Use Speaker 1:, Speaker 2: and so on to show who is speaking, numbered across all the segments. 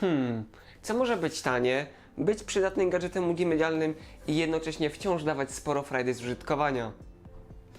Speaker 1: Hmm, co może być tanie, być przydatnym gadżetem multimedialnym i jednocześnie wciąż dawać sporo frajdy z użytkowania?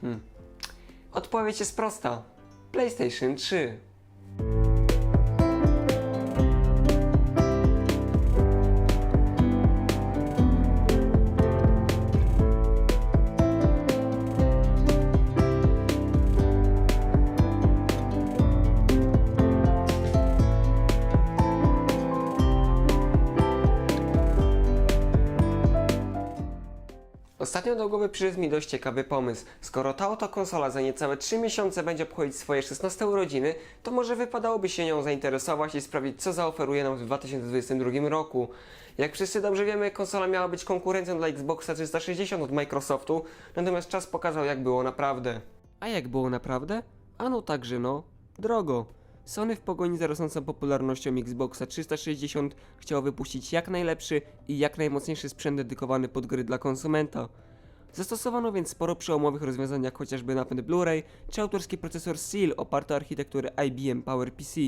Speaker 1: Hmm. Odpowiedź jest prosta. PlayStation 3. Ostatnio do głowy przyszedł mi dość ciekawy pomysł. Skoro ta oto konsola za niecałe 3 miesiące będzie obchodzić swoje 16 urodziny, to może wypadałoby się nią zainteresować i sprawdzić, co zaoferuje nam w 2022 roku. Jak wszyscy dobrze wiemy, konsola miała być konkurencją dla Xboxa 360 od Microsoftu, natomiast czas pokazał, jak było naprawdę. A jak było naprawdę? Ano także no, drogo. Sony w pogoni za rosnącą popularnością Xboxa 360 chciało wypuścić jak najlepszy i jak najmocniejszy sprzęt dedykowany pod gry dla konsumenta. Zastosowano więc sporo przełomowych rozwiązań jak chociażby napęd Blu-ray czy autorski procesor Seal oparty o architekturę IBM PowerPC.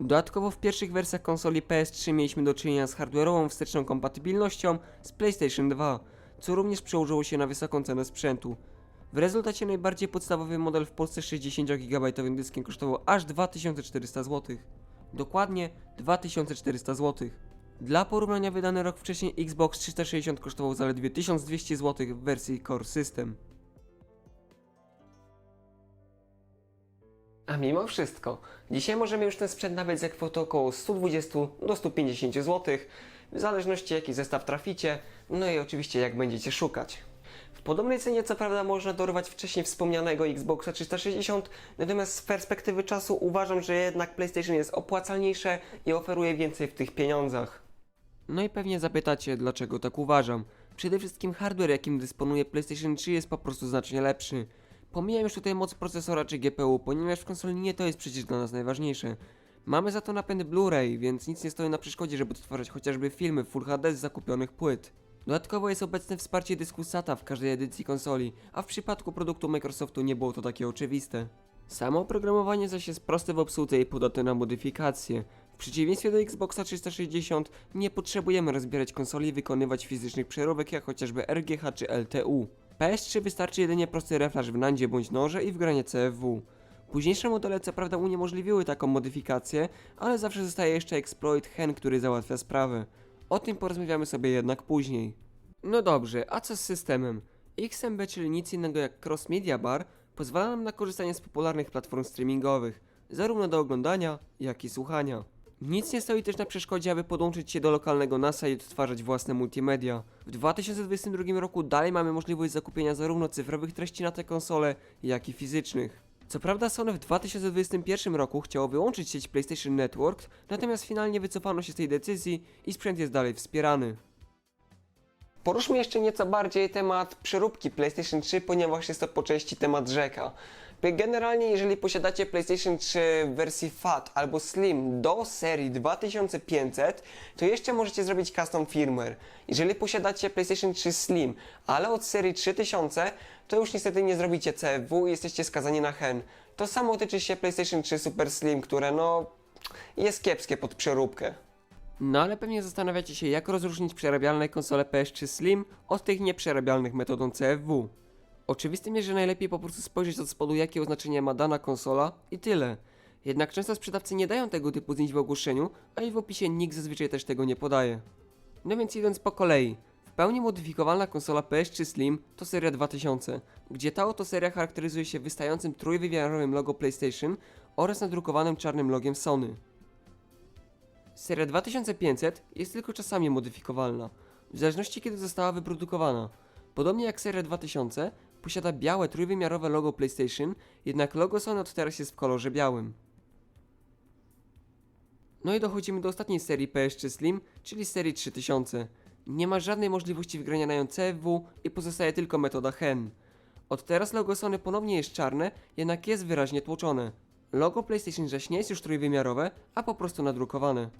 Speaker 1: Dodatkowo w pierwszych wersjach konsoli PS3 mieliśmy do czynienia z hardware'ową wsteczną kompatybilnością z PlayStation 2, co również przełożyło się na wysoką cenę sprzętu. W rezultacie najbardziej podstawowy model w Polsce 60 GB dyskiem kosztował aż 2400 zł. Dokładnie 2400 zł. Dla porównania wydany rok wcześniej Xbox 360 kosztował zaledwie 1200 zł w wersji Core System. A mimo wszystko, dzisiaj możemy już ten sprzęt nabyć za kwotę około 120 do 150 zł, w zależności jaki zestaw traficie, no i oczywiście jak będziecie szukać. Podobnej cenie co prawda można dorwać wcześniej wspomnianego Xboxa 360, natomiast z perspektywy czasu uważam, że jednak PlayStation jest opłacalniejsze i oferuje więcej w tych pieniądzach. No i pewnie zapytacie, dlaczego tak uważam. Przede wszystkim hardware, jakim dysponuje PlayStation 3 jest po prostu znacznie lepszy. Pomijam już tutaj moc procesora czy GPU, ponieważ w konsoli nie to jest przecież dla nas najważniejsze. Mamy za to napęd Blu-ray, więc nic nie stoi na przeszkodzie, żeby odtwarzać chociażby filmy Full HD z zakupionych płyt. Dodatkowo jest obecne wsparcie dysku SATA w każdej edycji konsoli, a w przypadku produktu Microsoftu nie było to takie oczywiste. Samo oprogramowanie zaś jest proste w obsłudze i podatne na modyfikacje. W przeciwieństwie do Xboxa 360 nie potrzebujemy rozbierać konsoli i wykonywać fizycznych przeróbek jak chociażby RGH czy LTU. PS3 wystarczy jedynie prosty reflash w nandzie bądź noże i wgranie CFW. Późniejsze modele co prawda uniemożliwiły taką modyfikację, ale zawsze zostaje jeszcze exploit hen, który załatwia sprawę. O tym porozmawiamy sobie jednak później. No dobrze, a co z systemem? XMB, czyli nic innego jak Cross Media Bar, pozwala nam na korzystanie z popularnych platform streamingowych, zarówno do oglądania, jak i słuchania. Nic nie stoi też na przeszkodzie, aby podłączyć się do lokalnego NASA i odtwarzać własne multimedia. W 2022 roku dalej mamy możliwość zakupienia zarówno cyfrowych treści na te konsole, jak i fizycznych. Co prawda Sony w 2021 roku chciało wyłączyć sieć PlayStation Network, natomiast finalnie wycofano się z tej decyzji i sprzęt jest dalej wspierany. Poruszmy jeszcze nieco bardziej temat przeróbki PlayStation 3, ponieważ jest to po części temat rzeka. Generalnie, jeżeli posiadacie PlayStation 3 w wersji FAT albo Slim do serii 2500, to jeszcze możecie zrobić custom firmware. Jeżeli posiadacie PlayStation 3 Slim, ale od serii 3000, to już niestety nie zrobicie CFW i jesteście skazani na hen. To samo tyczy się PlayStation 3 Super Slim, które no jest kiepskie pod przeróbkę. No ale pewnie zastanawiacie się, jak rozróżnić przerabialne konsole PS3 Slim od tych nieprzerabialnych metodą CFW. Oczywistym jest, że najlepiej po prostu spojrzeć od spodu, jakie oznaczenie ma dana konsola i tyle. Jednak często sprzedawcy nie dają tego typu zdjęć w ogłoszeniu, a i w opisie nikt zazwyczaj też tego nie podaje. No więc idąc po kolei. Pełni modyfikowalna konsola PS3 Slim to seria 2000, gdzie ta oto seria charakteryzuje się wystającym trójwymiarowym logo PlayStation oraz nadrukowanym czarnym logiem Sony. Seria 2500 jest tylko czasami modyfikowalna, w zależności kiedy została wyprodukowana. Podobnie jak seria 2000 posiada białe trójwymiarowe logo PlayStation, jednak logo Sony od teraz jest w kolorze białym. No i dochodzimy do ostatniej serii PS3 Slim, czyli serii 3000. Nie ma żadnej możliwości wgrania na CFW i pozostaje tylko metoda hen. Od teraz logo Sony ponownie jest czarne, jednak jest wyraźnie tłoczone. Logo PlayStation zaś nie jest już trójwymiarowe, a po prostu nadrukowane.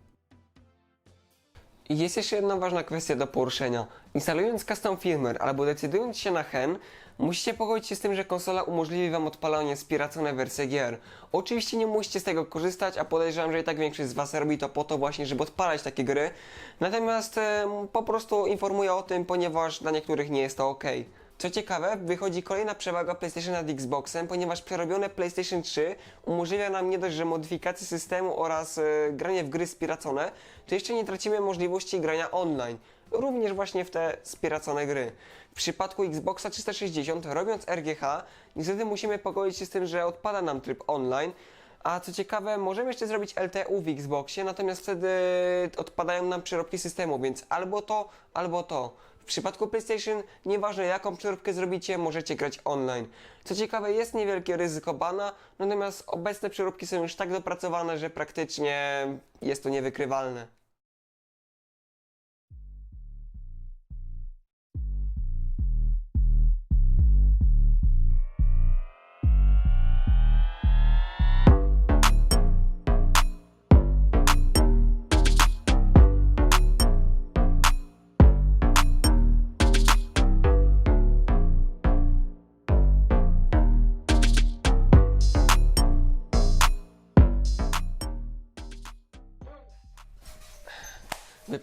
Speaker 1: Jest jeszcze jedna ważna kwestia do poruszenia. Instalując custom firmware albo decydując się na hen, musicie pogodzić się z tym, że konsola umożliwi Wam odpalanie spiracone wersje gier. Oczywiście nie musicie z tego korzystać, a podejrzewam, że i tak większość z Was robi to po to właśnie, żeby odpalać takie gry. Natomiast em, po prostu informuję o tym, ponieważ dla niektórych nie jest to ok. Co ciekawe, wychodzi kolejna przewaga PlayStation nad Xboxem, ponieważ przerobione PlayStation 3 umożliwia nam nie dość, że modyfikację systemu oraz e, granie w gry spiracone, to jeszcze nie tracimy możliwości grania online, również właśnie w te spiracone gry. W przypadku Xboxa 360, robiąc RGH, niestety musimy pogodzić się z tym, że odpada nam tryb online, a co ciekawe, możemy jeszcze zrobić LTU w Xboxie, natomiast wtedy odpadają nam przeróbki systemu, więc albo to, albo to. W przypadku PlayStation, nieważne jaką przeróbkę zrobicie, możecie grać online. Co ciekawe, jest niewielkie ryzyko bana, natomiast obecne przeróbki są już tak dopracowane, że praktycznie jest to niewykrywalne.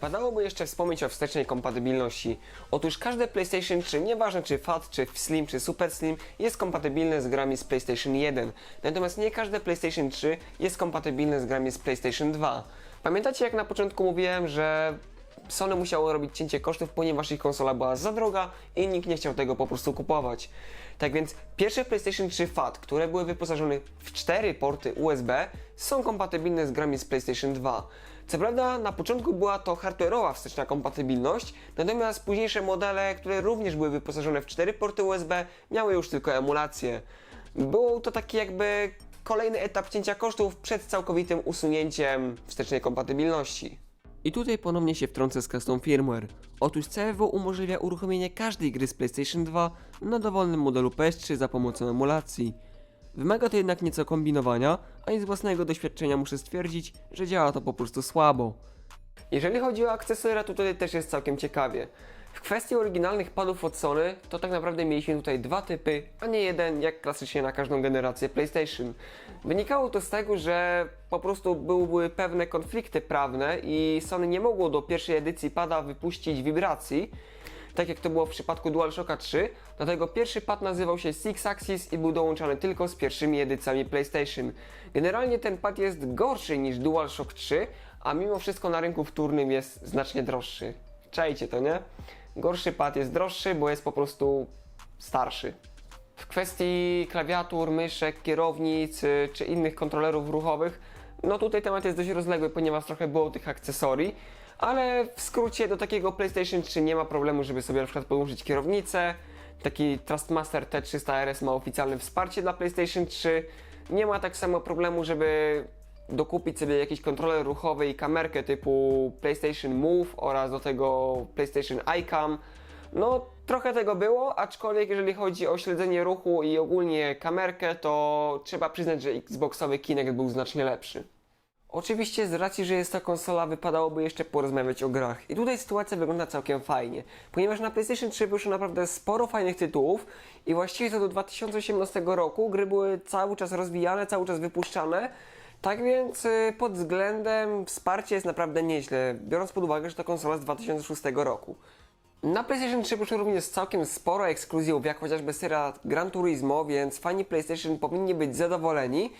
Speaker 1: Wypadałoby jeszcze wspomnieć o wstecznej kompatybilności. Otóż każde PlayStation 3, nieważne czy FAT, czy Slim, czy Super Slim, jest kompatybilne z grami z PlayStation 1. Natomiast nie każde PlayStation 3 jest kompatybilne z grami z PlayStation 2. Pamiętacie jak na początku mówiłem, że Sony musiało robić cięcie kosztów, ponieważ ich konsola była za droga i nikt nie chciał tego po prostu kupować. Tak więc pierwsze PlayStation 3 FAT, które były wyposażone w 4 porty USB, są kompatybilne z grami z PlayStation 2. Co prawda na początku była to hardware'owa wsteczna kompatybilność, natomiast późniejsze modele, które również były wyposażone w 4 porty USB, miały już tylko emulację. Był to taki jakby kolejny etap cięcia kosztów przed całkowitym usunięciem wstecznej kompatybilności. I tutaj ponownie się wtrącę z custom firmware. Otóż CFW umożliwia uruchomienie każdej gry z PlayStation 2 na dowolnym modelu PS3 za pomocą emulacji. Wymaga to jednak nieco kombinowania, a i z własnego doświadczenia muszę stwierdzić, że działa to po prostu słabo. Jeżeli chodzi o akcesoria, to tutaj też jest całkiem ciekawie. W kwestii oryginalnych padów od Sony, to tak naprawdę mieliśmy tutaj dwa typy, a nie jeden, jak klasycznie na każdą generację PlayStation. Wynikało to z tego, że po prostu były pewne konflikty prawne i Sony nie mogło do pierwszej edycji pada wypuścić wibracji, tak jak to było w przypadku DualShocka 3, dlatego pierwszy pad nazywał się Six Axis i był dołączany tylko z pierwszymi edycjami PlayStation. Generalnie ten pad jest gorszy niż DualShock 3, a mimo wszystko na rynku wtórnym jest znacznie droższy. Czajcie to, nie? Gorszy pad jest droższy, bo jest po prostu starszy. W kwestii klawiatur, myszek, kierownic y, czy innych kontrolerów ruchowych, no tutaj temat jest dość rozległy, ponieważ trochę było tych akcesorii, ale w skrócie do takiego PlayStation 3 nie ma problemu, żeby sobie na przykład podłączyć kierownicę. Taki Trustmaster T300 RS ma oficjalne wsparcie dla PlayStation 3. Nie ma tak samo problemu, żeby dokupić sobie jakiś kontroler ruchowy i kamerkę typu PlayStation Move oraz do tego PlayStation iCam. No, trochę tego było, aczkolwiek jeżeli chodzi o śledzenie ruchu i ogólnie kamerkę, to trzeba przyznać, że Xboxowy Kinect był znacznie lepszy. Oczywiście z racji, że jest to konsola, wypadałoby jeszcze porozmawiać o grach. I tutaj sytuacja wygląda całkiem fajnie, ponieważ na PlayStation 3 wyszło naprawdę sporo fajnych tytułów i właściwie to do 2018 roku gry były cały czas rozwijane, cały czas wypuszczane. Tak więc y, pod względem wsparcia jest naprawdę nieźle, biorąc pod uwagę, że to konsola z 2006 roku. Na PlayStation 3 wyszło również całkiem sporo ekskluzjów, jak chociażby seria Gran Turismo, więc fani PlayStation powinni być zadowoleni.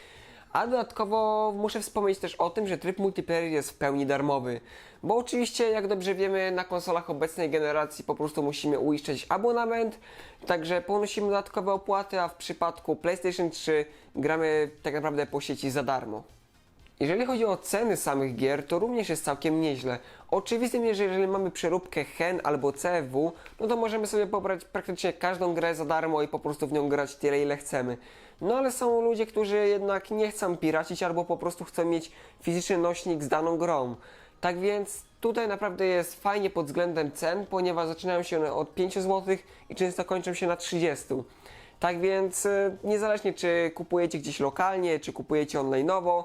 Speaker 1: A dodatkowo muszę wspomnieć też o tym, że tryb multiplayer jest w pełni darmowy. Bo oczywiście, jak dobrze wiemy, na konsolach obecnej generacji po prostu musimy uiszczać abonament, także ponosimy dodatkowe opłaty, a w przypadku PlayStation 3 gramy tak naprawdę po sieci za darmo. Jeżeli chodzi o ceny samych gier, to również jest całkiem nieźle. Oczywistym jest, że jeżeli mamy przeróbkę HEN albo CFW, no to możemy sobie pobrać praktycznie każdą grę za darmo i po prostu w nią grać tyle ile chcemy. No ale są ludzie, którzy jednak nie chcą piracić albo po prostu chcą mieć fizyczny nośnik z daną grą. Tak więc tutaj naprawdę jest fajnie pod względem cen, ponieważ zaczynają się one od 5 zł i często kończą się na 30. Tak więc y, niezależnie czy kupujecie gdzieś lokalnie, czy kupujecie online'owo,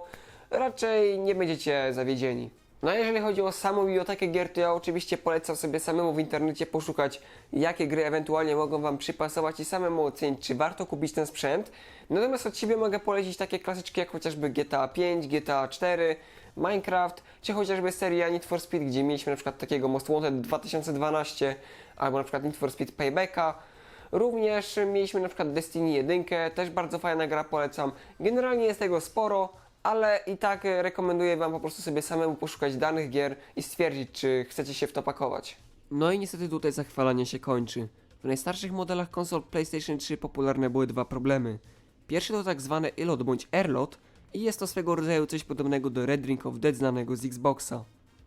Speaker 1: raczej nie będziecie zawiedzieni. No a jeżeli chodzi o samą bibliotekę gier, to ja oczywiście polecam sobie samemu w internecie poszukać, jakie gry ewentualnie mogą Wam przypasować i samemu ocenić, czy warto kupić ten sprzęt. Natomiast od siebie mogę polecić takie klasyczki jak chociażby GTA 5, GTA 4, Minecraft, czy chociażby seria Need for Speed, gdzie mieliśmy na przykład takiego Most Wanted 2012, albo na przykład Need for Speed Paybacka. Również mieliśmy na przykład Destiny 1, też bardzo fajna gra, polecam. Generalnie jest tego sporo, ale i tak e, rekomenduję Wam po prostu sobie samemu poszukać danych gier i stwierdzić, czy chcecie się w to pakować. No i niestety tutaj zachwalanie się kończy. W najstarszych modelach konsol PlayStation 3 popularne były dwa problemy. Pierwszy to tak zwany ILOT bądź AirLot i jest to swego rodzaju coś podobnego do Red Ring of Dead znanego z Xboxa.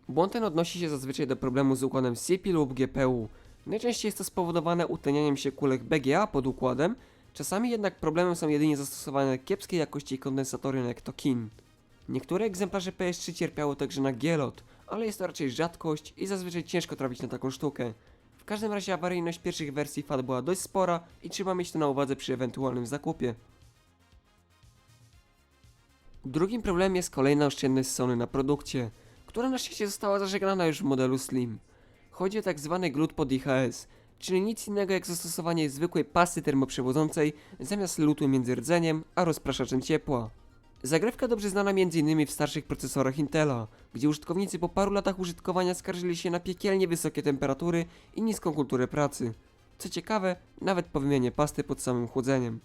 Speaker 1: Błąd ten odnosi się zazwyczaj do problemu z układem CPU lub GPU. Najczęściej jest to spowodowane utlenianiem się kulek BGA pod układem, czasami jednak problemem są jedynie zastosowane kiepskiej jakości kondensatory jak to KIN. Niektóre egzemplarze PS3 cierpiało także na gielot, ale jest to raczej rzadkość i zazwyczaj ciężko trafić na taką sztukę. W każdym razie awaryjność pierwszych wersji FAT była dość spora i trzeba mieć to na uwadze przy ewentualnym zakupie. Drugim problemem jest kolejna oszczędność Sony na produkcie, która na szczęście została zażegnana już w modelu Slim. Chodzi o tak zwany glut pod IHS, czyli nic innego jak zastosowanie zwykłej pasty termoprzewodzącej zamiast lutu między rdzeniem a rozpraszaczem ciepła. Zagrywka dobrze znana m.in. w starszych procesorach Intela, gdzie użytkownicy po paru latach użytkowania skarżyli się na piekielnie wysokie temperatury i niską kulturę pracy. Co ciekawe, nawet po wymianie pasty pod samym chłodzeniem.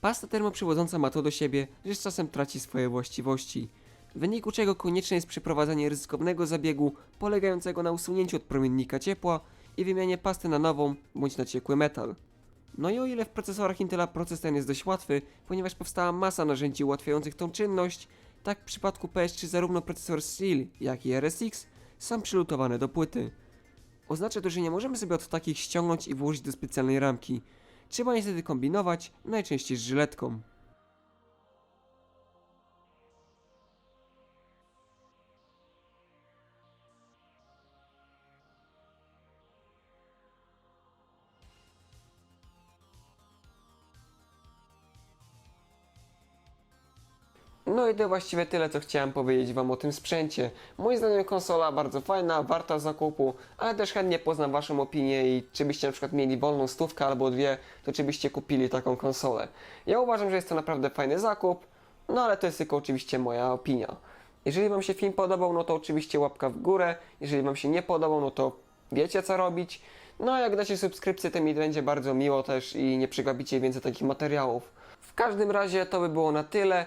Speaker 1: Pasta termoprzewodząca ma to do siebie, że z czasem traci swoje właściwości, w wyniku czego konieczne jest przeprowadzenie ryzykownego zabiegu polegającego na usunięciu od promiennika ciepła i wymianie pasty na nową bądź na ciekły metal. No i o ile w procesorach Intela proces ten jest dość łatwy, ponieważ powstała masa narzędzi ułatwiających tą czynność, tak w przypadku PS3 zarówno procesor Steel, jak i RSX są przylutowane do płyty. Oznacza to, że nie możemy sobie od takich ściągnąć i włożyć do specjalnej ramki. Trzeba niestety kombinować, najczęściej z żyletką. No i to właściwie tyle, co chciałem powiedzieć Wam o tym sprzęcie. Moim zdaniem konsola bardzo fajna, warta zakupu, ale też chętnie poznam Waszą opinię i czy byście na przykład mieli wolną stówkę albo dwie, to czy byście kupili taką konsolę. Ja uważam, że jest to naprawdę fajny zakup, no ale to jest tylko oczywiście moja opinia. Jeżeli Wam się film podobał, no to oczywiście łapka w górę, jeżeli Wam się nie podobał, no to wiecie co robić. No a jak dacie subskrypcję, to mi będzie bardzo miło też i nie przegapicie więcej takich materiałów. W każdym razie to by było na tyle.